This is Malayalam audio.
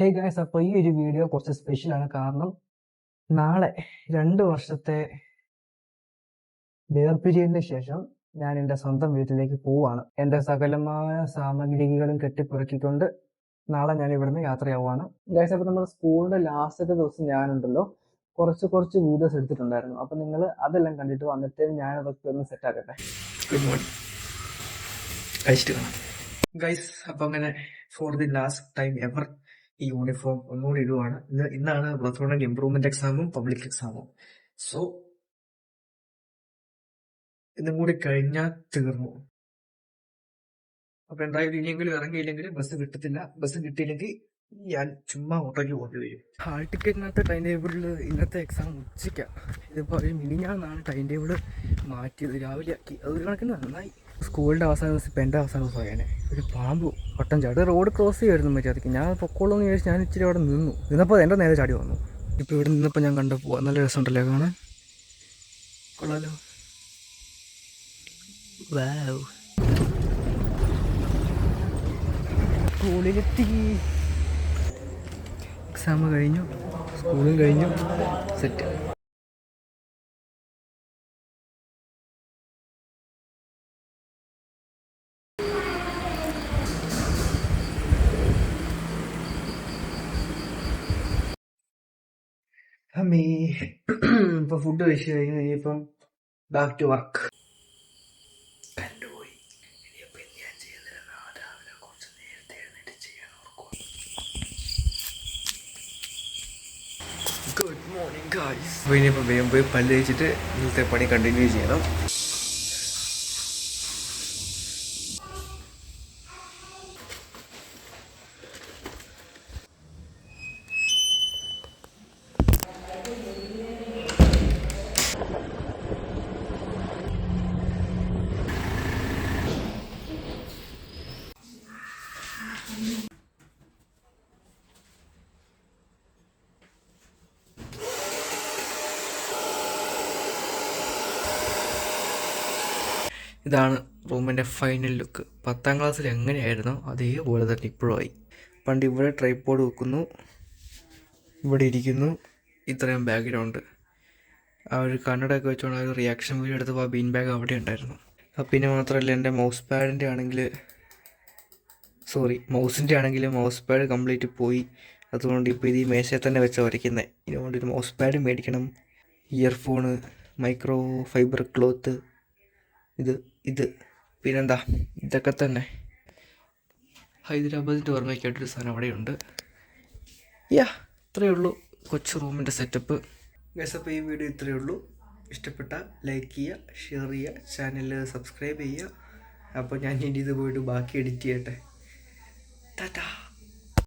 ഹേ ഗായ്സ് അപ്പോൾ ഈ ഒരു വീഡിയോ കുറച്ച് സ്പെഷ്യലാണ് കാരണം നാളെ രണ്ട് വർഷത്തെ വേർപിരിയതിന് ശേഷം ഞാൻ എന്റെ സ്വന്തം വീട്ടിലേക്ക് പോവാണ്. എന്റെ സകലമായ സാമഗ്രികളും കെട്ടിപ്പുറക്കിക്കൊണ്ട് നാളെ ഞാൻ ഇവിടുന്ന് യാത്രയാവുകയാണ് ഗായ്സ് അപ്പോൾ നമ്മുടെ സ്കൂളിന്റെ ലാസ്റ്റത്തെ ദിവസം ഞാനുണ്ടല്ലോ. കുറച്ച് കുറച്ച് വീഡിയോസ് എടുത്തിട്ടുണ്ടായിരുന്നു. അപ്പോൾ നിങ്ങൾ അതെല്ലാം കണ്ടിട്ട് വന്നിട്ട് ഞാൻ അതൊക്കെ ഒന്ന് സെറ്റ് ആക്കട്ടെ. ഗുഡ് മോർണിംഗ് കഴിച്ചിട്ട് ഗൈസ് അപ്പൊ അങ്ങനെ for the last time ever ഈ യൂണിഫോം ഒന്നുകൂടി ഇടുവാണ്. ഇന്ന് ഇന്നാണ് പ്ലസ് ഇംപ്രൂവ്മെന്റ് എക്സാമും പബ്ലിക് എക്സാമും സോ ഇന്നും കൂടി കഴിഞ്ഞാൽ തീർന്നു. അപ്പൊ എന്തായാലും ഇനിയെങ്കിലും ഇറങ്ങിയില്ലെങ്കിൽ ബസ് കിട്ടത്തില്ല. ബസ് കിട്ടിയില്ലെങ്കിൽ ഞാൻ ചുമ്മാ ഓട്ടോയ്ക്ക് പോകേണ്ടി വരും. ഹാൾ ടിക്കറ്റിനകത്ത് ടൈം ടേബിളിൽ ഇന്നത്തെ എക്സാം ഉച്ചയ്ക്കാണ് ഇതിപ്പോൾ ഒരു മിനിഞ്ഞാന്നാണ് ടൈം ടേബിൾ മാറ്റിയത്. രാവിലെ ആക്കി. അതൊരു കണക്കിന് നന്നായി. സ്കൂളിന്റെ അവസാന ദിവസം ഇപ്പം എന്റെ അവസാന ദിവസമായേനെ ഒരു പാമ്പ് വട്ടം ചാടി. റോഡ് ക്രോസ് ചെയ്യുമായിരുന്നു മര്യാദയ്ക്ക് ഞാൻ പൊക്കോളൂ എന്ന് വിചാരിച്ച് ഞാൻ ഇച്ചിരി അവിടെ നിന്നു. നിന്നപ്പോൾ എന്റെ നേരെ ചാടി വന്നു. ഇപ്പോൾ ഇവിടെ നിന്നപ്പോൾ ഞാൻ കണ്ടപ്പോൾ നല്ല രസമുണ്ടല്ലേ കാണാൻ? കൊള്ളാലോ. വാവ് സ്കൂളിലെത്തി. എക്സാം കഴിഞ്ഞു. സ്കൂളും കഴിഞ്ഞു. സെറ്റ്. അമ്മേ ഇപ്പൊ ഫുഡ് കഴിച്ചു കഴിഞ്ഞു ഇനിയിപ്പം ബാക്ക് ടു വർക്ക് കണ്ടുപോയി. ഇനിയിപ്പോ എന്ത് ഞാൻ ചെയ്യുന്നില്ല രാവിലെ കുറച്ച് നേരത്തെ എഴുന്നേറ്റ് ചെയ്യാൻ ഓർക്കുക. ഗുഡ് മോർണിംഗ് ഗായ്സ് ഇനിയിപ്പോൾ വേഗം പോയി പല്ല് കഴിച്ചിട്ട് ഇന്നത്തെ പണി കണ്ടിന്യൂ ചെയ്യണം. ഇതാണ് റൂമിന്റെ ഫൈനൽ ലുക്ക് പത്താം ക്ലാസ്സിൽ എങ്ങനെയായിരുന്നോ? അതേപോലെ തന്നെ ഇപ്പോഴും ആയി. പണ്ട് ഇവിടെ ട്രൈപ്പോഡ് വെക്കുന്നു. ഇവിടെ ഇരിക്കുന്നു. ഇത്രയും ബാക്ക്ഗ്രൗണ്ട് ആ ഒരു കണ്ണടയൊക്കെ വെച്ചുകൊണ്ട് ആ ഒരു റിയാക്ഷൻ വീഡിയോ എടുത്തപ്പോൾ ആ ബീൻ ബാഗ് അവിടെ ഉണ്ടായിരുന്നു. പിന്നെ മാത്രമല്ല എന്റെ മൗസ് പാഡിന്റെ ആണെങ്കിൽ സോറി മൗസിന്റെ ആണെങ്കിൽ മൗസ് പാഡ് കംപ്ലീറ്റ് പോയി. അതുകൊണ്ട് ഇപ്പോൾ ഇത് ഈ മേശയിൽ തന്നെ വെച്ചാൽ വരയ്ക്കുന്നത് ഇതുകൊണ്ട് ഒരു മൗസ് പാഡ് മേടിക്കണം. ഇയർഫോണ് മൈക്രോ ഫൈബർ ക്ലോത്ത് ഇത് ഇത്. പിന്നെന്താ? ഇതൊക്കെ തന്നെ. ഹൈദരാബാദിന്റെ ഓർമ്മയ്ക്കായിട്ടൊരു സാധനം അവിടെയുണ്ട്. യാ ഇത്രയേ ഉള്ളൂ കൊച്ചു റൂമിന്റെ സെറ്റപ്പ്. ഗൈസ് അപ്പോൾ ഈ വീഡിയോ ഇത്രയേ ഉള്ളൂ. ഇഷ്ടപ്പെട്ട ലൈക്ക് ചെയ്യുക ഷെയർ ചെയ്യുക ചാനൽ സബ്സ്ക്രൈബ് ചെയ്യുക. അപ്പോൾ ഞാൻ ഇനി ഇത് പോയിട്ട് ബാക്കി എഡിറ്റ് ചെയ്യട്ടെ. ടാറ്റാ.